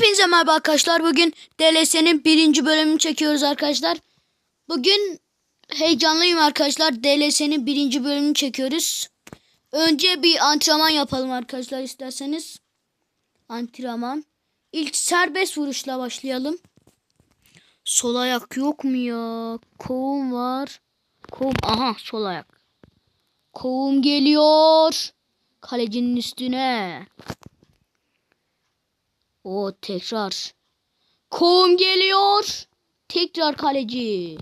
Hepinize merhaba arkadaşlar. Bugün DLS'nin birinci bölümünü çekiyoruz arkadaşlar. Bugün heyecanlıyım arkadaşlar. DLS'nin birinci bölümünü çekiyoruz. Önce bir antrenman yapalım arkadaşlar isterseniz. Antrenman. İlk serbest vuruşla başlayalım. Sol ayak yok mu ya? Kovum var. Kovum. Aha sol ayak. Kovum geliyor. Kalecinin üstüne. O tekrar. Kovum geliyor. Tekrar kaleci.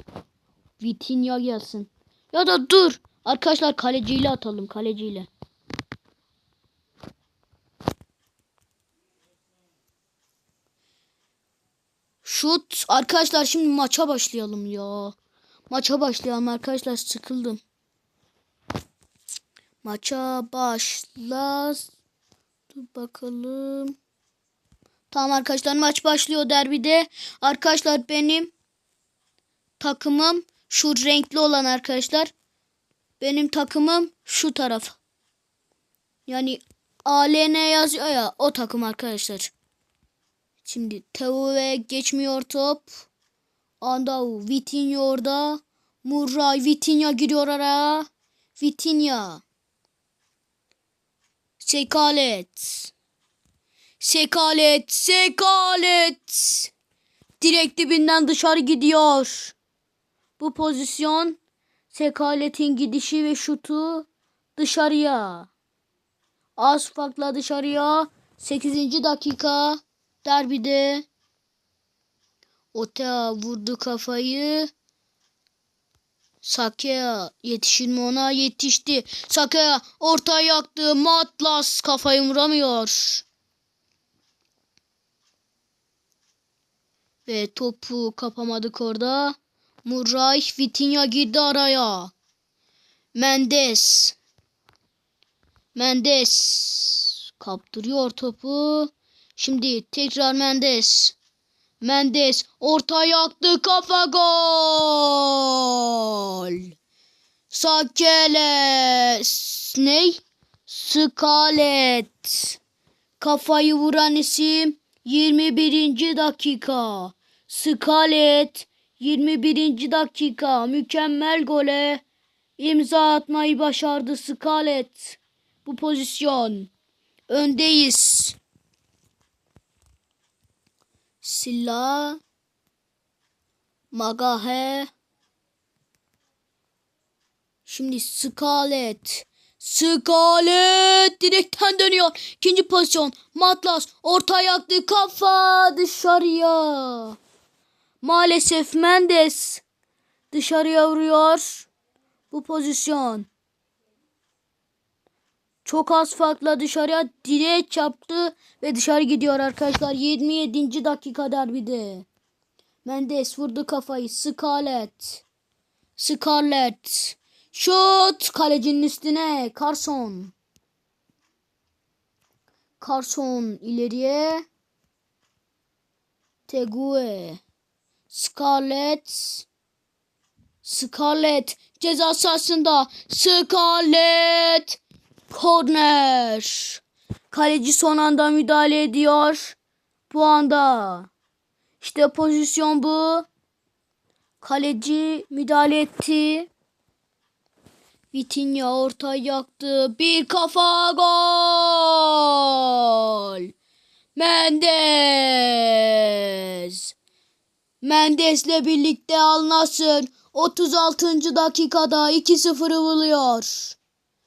Vitinha gelsin. Ya da dur. Arkadaşlar kaleciyle atalım kaleciyle. Şut. Arkadaşlar şimdi maça başlayalım ya. Maça başlayalım arkadaşlar sıkıldım. Maça başla. Dur bakalım. Tamam arkadaşlar maç başlıyor derbide. Arkadaşlar benim takımım şu renkli olan arkadaşlar. Benim takımım şu taraf. Yani ALN yazıyor ya o takım arkadaşlar. Şimdi Teo geçmiyor top. Andau Vitinha orada. Murray Vitinha giriyor araya. Vitinha. Sekalet. Sekalet, sekalet. Direkt dibinden dışarı gidiyor. Bu pozisyon sekaletin gidişi ve şutu dışarıya. Az farkla dışarıya. 8. dakika derbide. Otea vurdu kafayı. Sakea yetişir mi ona? Yetişti. Sakea ortaya yaktı. Matlas kafayı vuramıyor. Ve topu kapamadık orada. Murray Vitinha girdi araya. Mendes. Mendes kaptırıyor topu. Şimdi tekrar Mendes. Mendes orta yaktı kafa gol. Sakele ne? Skalet. Kafayı vuran isim 21. dakika. Skalet 21. dakika mükemmel gole imza atmayı başardı Skalet. Bu pozisyon. Öndeyiz. Silla Magahe Şimdi Skalet Skalet direkten dönüyor. İkinci pozisyon. Matlas orta yaktı kafa dışarıya. Maalesef Mendes dışarıya vuruyor. Bu pozisyon. Çok az farkla dışarıya direğe çarptı ve dışarı gidiyor arkadaşlar. 27. dakika derbide. Mendes vurdu kafayı. Scarlett. Scarlett. Şut kalecinin üstüne. Carson. Carson ileriye. Tegue. Scarlett. Scarlett ceza sahasında. Scarlett. Corner. Kaleci son anda müdahale ediyor. Bu anda. İşte pozisyon bu. Kaleci müdahale etti. Vitinha orta yaktı. Bir kafa gol. Mendes. Mendes'le birlikte Al Nassr 36. dakikada 2-0'ı buluyor.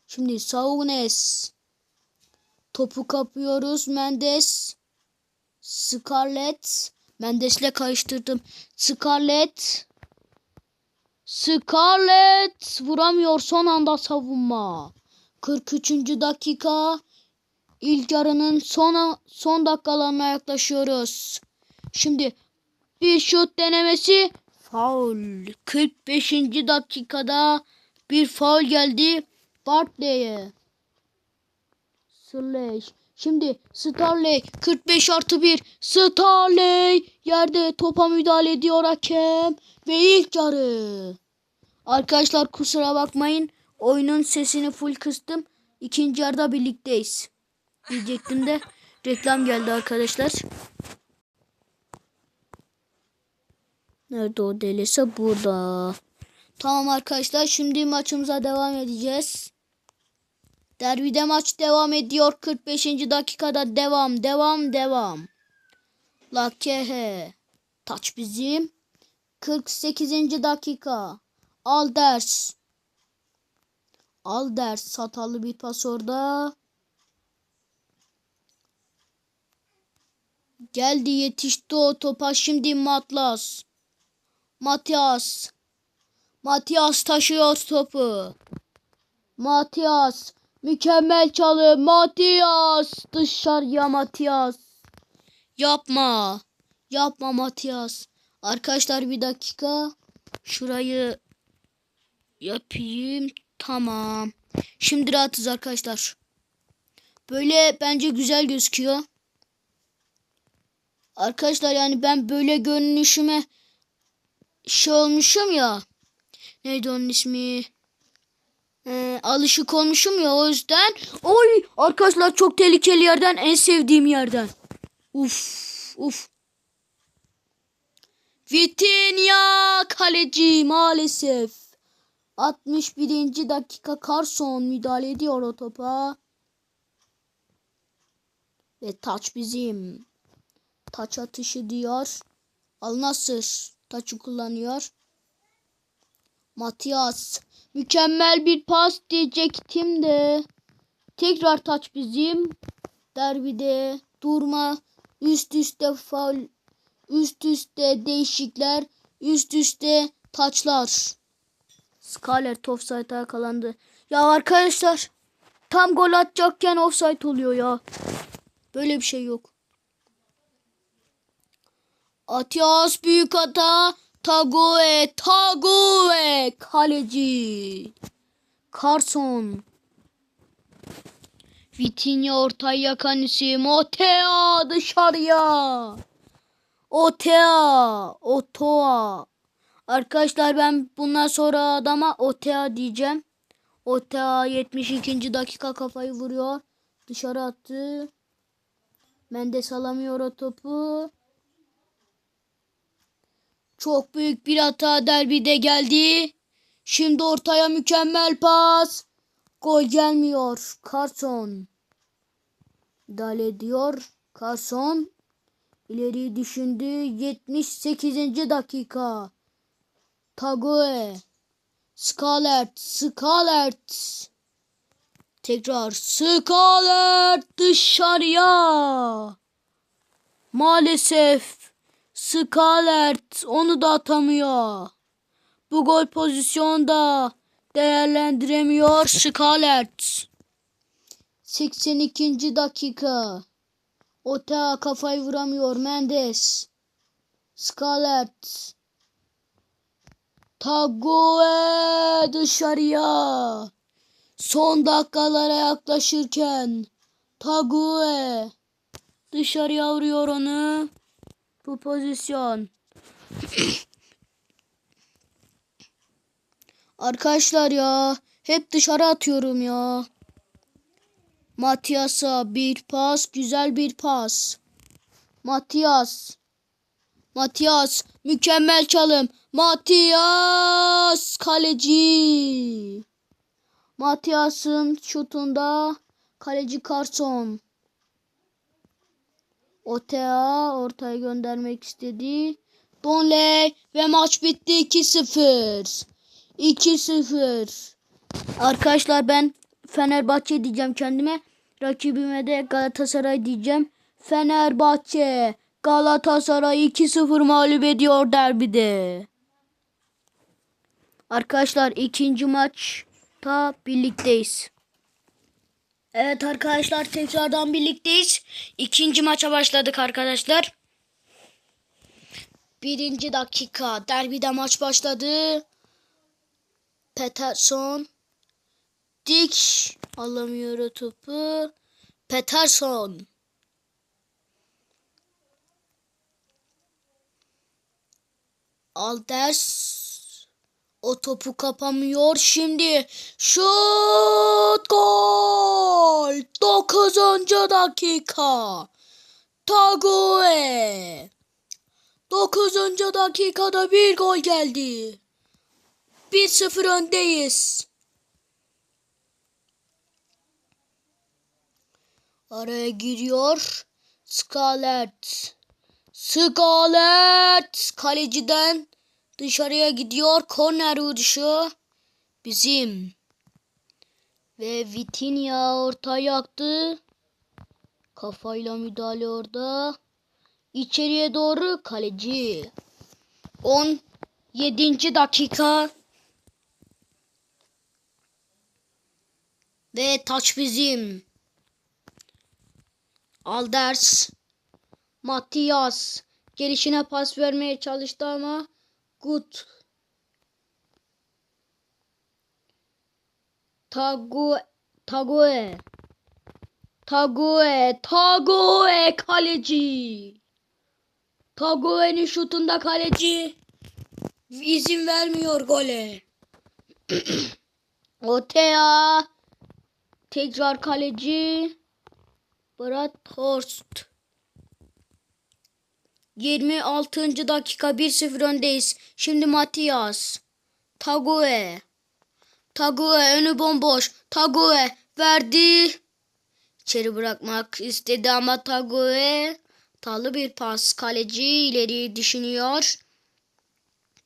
Şimdi Saunes. Topu kapıyoruz. Mendes. Scarlett. Mendes'le karıştırdım. Scarlett. Scarlett vuramıyor son anda savunma. 43. dakika. İlk yarının son son dakikalarına yaklaşıyoruz. Şimdi bir şut denemesi faul. 45. dakikada bir faul geldi Bartley'e. Slay. Şimdi Starley 45 artı 1. Starley yerde topa müdahale ediyor hakem. Ve ilk yarı. Arkadaşlar kusura bakmayın. Oyunun sesini full kıstım. İkinci yarıda birlikteyiz. Diyecektim de reklam geldi arkadaşlar. Nerede o delese? Burada. Tamam arkadaşlar şimdi maçımıza devam edeceğiz. Derbide maç devam ediyor. 45. dakikada devam devam devam. Lakehe. Taç bizim. 48. dakika. Alders. Alders satalı bir pas orada. Geldi yetişti o topa şimdi Matlas. Matias. Matias taşıyor topu. Matias. Mükemmel çalı. Matias. Dışarıya Matias. Yapma. Yapma Matias. Arkadaşlar bir dakika. Şurayı yapayım. Tamam. Şimdi rahatız arkadaşlar. Böyle bence güzel gözüküyor. Arkadaşlar yani ben böyle görünüşüme şey olmuşum ya. Neydi onun ismi? Ee, alışık olmuşum ya o yüzden. Oy arkadaşlar çok tehlikeli yerden en sevdiğim yerden. Uf uf. Vitinha kaleci maalesef. 61. dakika Carson müdahale ediyor o topa. Ve taç bizim. Taç atışı diyor. Al Nasır taçı kullanıyor. Matias. Mükemmel bir pas diyecektim de. Tekrar taç bizim. Derbide durma. Üst üste faul. Üst üste değişikler. Üst üste taçlar. Scarlett offside'a yakalandı. Ya arkadaşlar tam gol atacakken offside oluyor ya. Böyle bir şey yok. Atias büyük hata. Tagoe, Tagoe kaleci. Carson. Vitinha ortaya isim. Otea dışarıya. Otea. Otoa. Arkadaşlar ben bundan sonra adama Otea diyeceğim. Otea 72. dakika kafayı vuruyor. Dışarı attı. Mendes alamıyor o topu. Çok büyük bir hata derbide geldi. Şimdi ortaya mükemmel pas. Gol gelmiyor. Carson. Müdahale ediyor. Carson. İleri düşündü. 78. dakika. Tagoe. Scarlett. Scarlett. Tekrar Scarlett dışarıya. Maalesef Scarlett onu da atamıyor. Bu gol pozisyonda değerlendiremiyor Scarlett. 82. dakika. Ota kafayı vuramıyor Mendes. Scarlett. Tagoe dışarıya. Son dakikalara yaklaşırken Tagoe dışarıya vuruyor onu. Bu pozisyon. Arkadaşlar ya hep dışarı atıyorum ya. Matias'a bir pas, güzel bir pas. Matias. Matias mükemmel çalım. Matias kaleci. Matias'ın şutunda kaleci Carson. Otea ortaya göndermek istedi. Donley ve maç bitti 2-0. 2-0. Arkadaşlar ben Fenerbahçe diyeceğim kendime. Rakibime de Galatasaray diyeceğim. Fenerbahçe Galatasaray 2-0 mağlup ediyor derbide. Arkadaşlar ikinci maçta birlikteyiz. Evet arkadaşlar tekrardan birlikteyiz. İkinci maça başladık arkadaşlar. Birinci dakika derbide maç başladı. Peterson. Dik alamıyor topu. Peterson. Alders o topu kapamıyor. Şimdi şut gol. 9. dakika. Tagoe. 9. dakikada bir gol geldi. 1-0 öndeyiz. Araya giriyor. Scarlett. Scarlett kaleciden dışarıya gidiyor. Korner vuruşu bizim. Ve Vitinha orta yaktı. Kafayla müdahale orada. İçeriye doğru kaleci. 17. dakika. Ve taç bizim. Alders. Matias. Gelişine pas vermeye çalıştı ama Gut. Tagu Tague. Tague. Tague kaleci. Tague'nin şutunda kaleci izin vermiyor gole. Otea. Tekrar kaleci. Bradhorst. 26. dakika 1-0 öndeyiz. Şimdi Matias. Tague. Tague önü bomboş. Tague verdi. İçeri bırakmak istedi ama Tague talı bir pas. Kaleci ileri düşünüyor.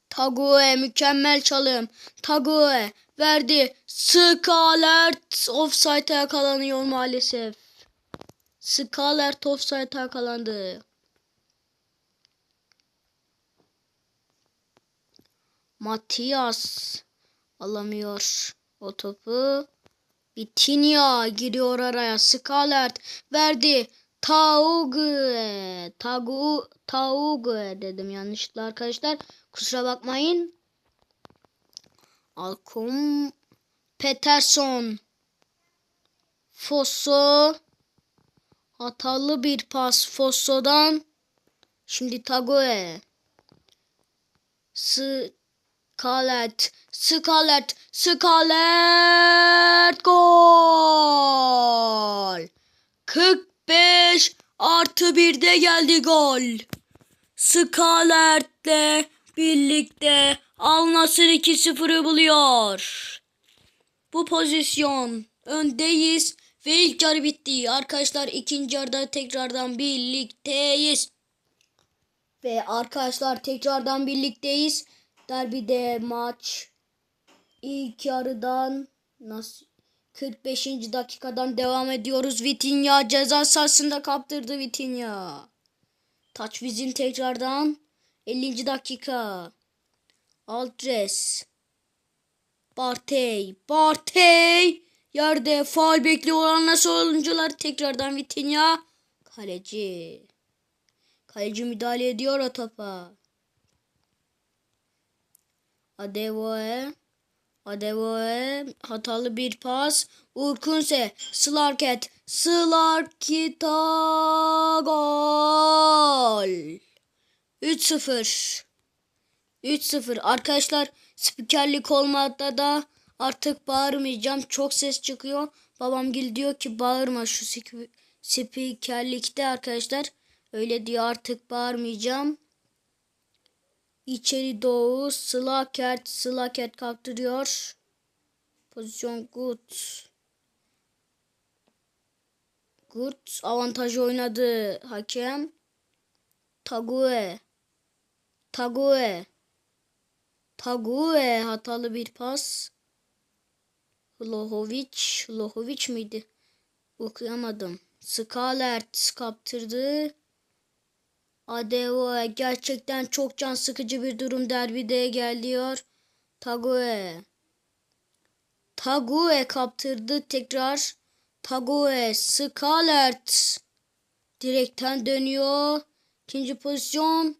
Tague mükemmel çalım. Tague verdi. Skalert offside'a yakalanıyor maalesef. Skalert offside'a yakalandı. Matias alamıyor o topu. Vitinha giriyor araya. Skalert verdi. Taugue. Tagu, Taugue dedim yanlışlıkla arkadaşlar. Kusura bakmayın. Alkum Peterson. Fosso. Hatalı bir pas Fosso'dan. Şimdi Tague. Scarlett. Scarlett. Scarlett. Gol. 45 artı 1'de geldi gol. Scarlett'le birlikte Al Nassr 2-0'ı buluyor. Bu pozisyon öndeyiz ve ilk yarı bitti. Arkadaşlar ikinci yarıda tekrardan birlikteyiz. Ve arkadaşlar tekrardan birlikteyiz. Derbide maç ilk yarıdan nasıl 45. dakikadan devam ediyoruz. Vitinha ceza sahasında kaptırdı Vitinha. Taç bizim tekrardan 50. dakika. Altres. Bartey. Bartey. Yerde faal bekliyor olan nasıl oyuncular tekrardan Vitinha. Kaleci. Kaleci müdahale ediyor o topa. Adevoye. Adevoye hatalı bir pas. Urkunse. Slarket. Slarkita gol. 3-0. 3-0. Arkadaşlar spikerlik olmadı da artık bağırmayacağım. Çok ses çıkıyor. Babam gil diyor ki bağırma şu spikerlikte arkadaşlar. Öyle diyor artık bağırmayacağım. İçeri doğu Slaket Slaket kaptırıyor. Pozisyon good. Good avantajı oynadı hakem. Tague. Tague. Tague hatalı bir pas. Lohovic. Lohovic miydi? Okuyamadım. Skalert kaptırdı. Adeoye gerçekten çok can sıkıcı bir durum derbide geliyor. Tague. Tague kaptırdı tekrar. Tague Skalert direkten dönüyor. İkinci pozisyon.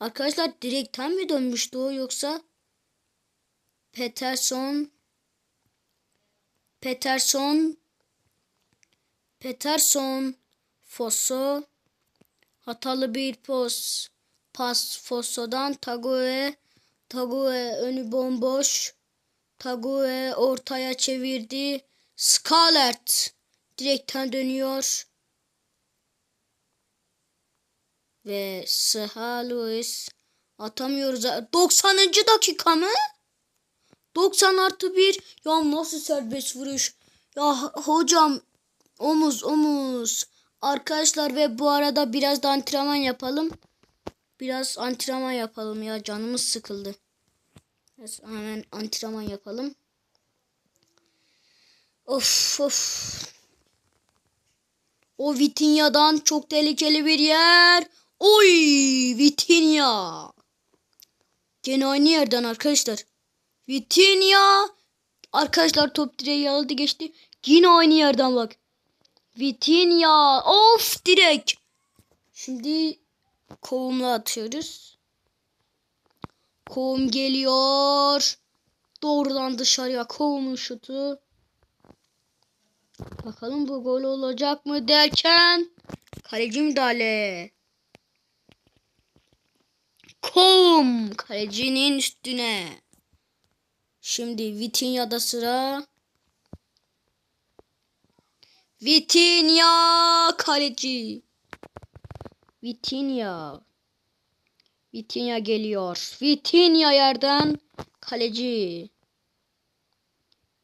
Arkadaşlar direkten mi dönmüştü o yoksa? Peterson. Peterson. Peterson. Fosso. Hatalı bir pos. Pas Fosso'dan Tague. Tague önü bomboş. Tague ortaya çevirdi. Scarlett direkten dönüyor. Ve Sıha Lewis atamıyoruz. 90. dakika mı? 90 artı 1. Ya nasıl serbest vuruş? Ya hocam omuz omuz. Arkadaşlar ve bu arada biraz da antrenman yapalım. Biraz antrenman yapalım ya canımız sıkıldı. Biraz hemen antrenman yapalım. Of of. O Vitinha'dan çok tehlikeli bir yer. Oy Vitinha. Gene aynı yerden arkadaşlar. Vitinha. Arkadaşlar top direği aldı geçti. Yine aynı yerden bak. Vitinha. Of direk. Şimdi kovumla atıyoruz. Kovum geliyor. Doğrudan dışarıya kovumun şutu. Bakalım bu gol olacak mı derken kaleci müdahale. Kovum kalecinin üstüne. Şimdi Vitinha'da sıra. Vitinha kaleci. Vitinha. Vitinha geliyor. Vitinha yerden kaleci.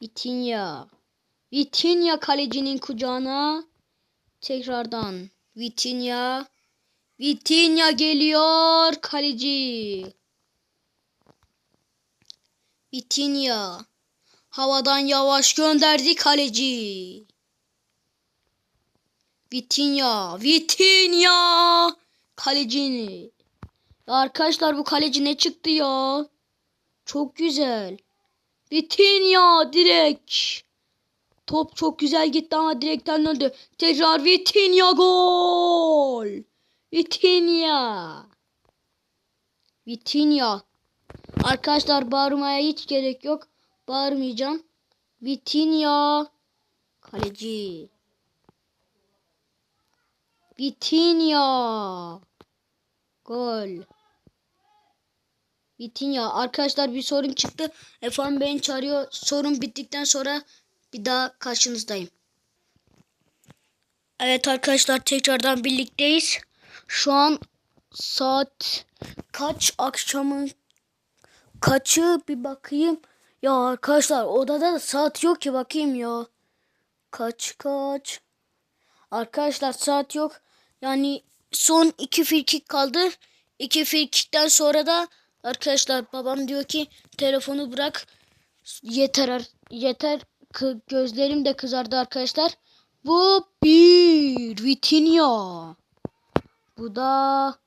Vitinha. Vitinha kalecinin kucağına. Tekrardan Vitinha. Vitinha geliyor kaleci. Vitinha. Havadan yavaş gönderdi kaleci. Vitinha. Vitinha. Kalecini. Arkadaşlar bu kaleci ne çıktı ya? Çok güzel. Vitinha direkt. Top çok güzel gitti ama direkten döndü. Tekrar Vitinha gol. Vitinha. Vitinha. Arkadaşlar bağırmaya hiç gerek yok. Bağırmayacağım. Vitinha. Kaleci. Vitinha. Gol. Vitinha. Arkadaşlar bir sorun çıktı. Efendim beni çağırıyor. Sorun bittikten sonra bir daha karşınızdayım. Evet arkadaşlar tekrardan birlikteyiz. Şu an saat kaç akşamın kaçı bir bakayım. Ya arkadaşlar odada da saat yok ki bakayım ya. Kaç kaç. Arkadaşlar saat yok. Yani son iki frikik kaldı. İki frikikten sonra da arkadaşlar babam diyor ki telefonu bırak. Yeter yeter gözlerim de kızardı arkadaşlar. Bu bir Vitinha. Bu da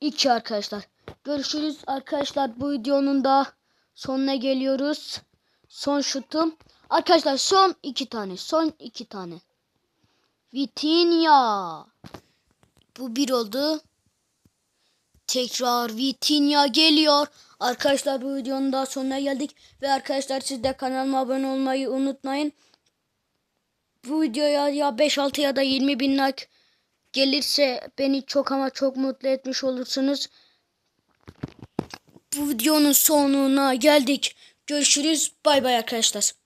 iki arkadaşlar. Görüşürüz arkadaşlar. Bu videonun da sonuna geliyoruz. Son şutum. Arkadaşlar son iki tane. Son iki tane. Vitinha. Bu bir oldu. Tekrar Vitinha geliyor. Arkadaşlar bu videonun daha sonuna geldik. Ve arkadaşlar siz de kanalıma abone olmayı unutmayın. Bu videoya ya 5-6 ya da 20 bin like gelirse beni çok ama çok mutlu etmiş olursunuz. Bu videonun sonuna geldik. Görüşürüz. Bay bay arkadaşlar.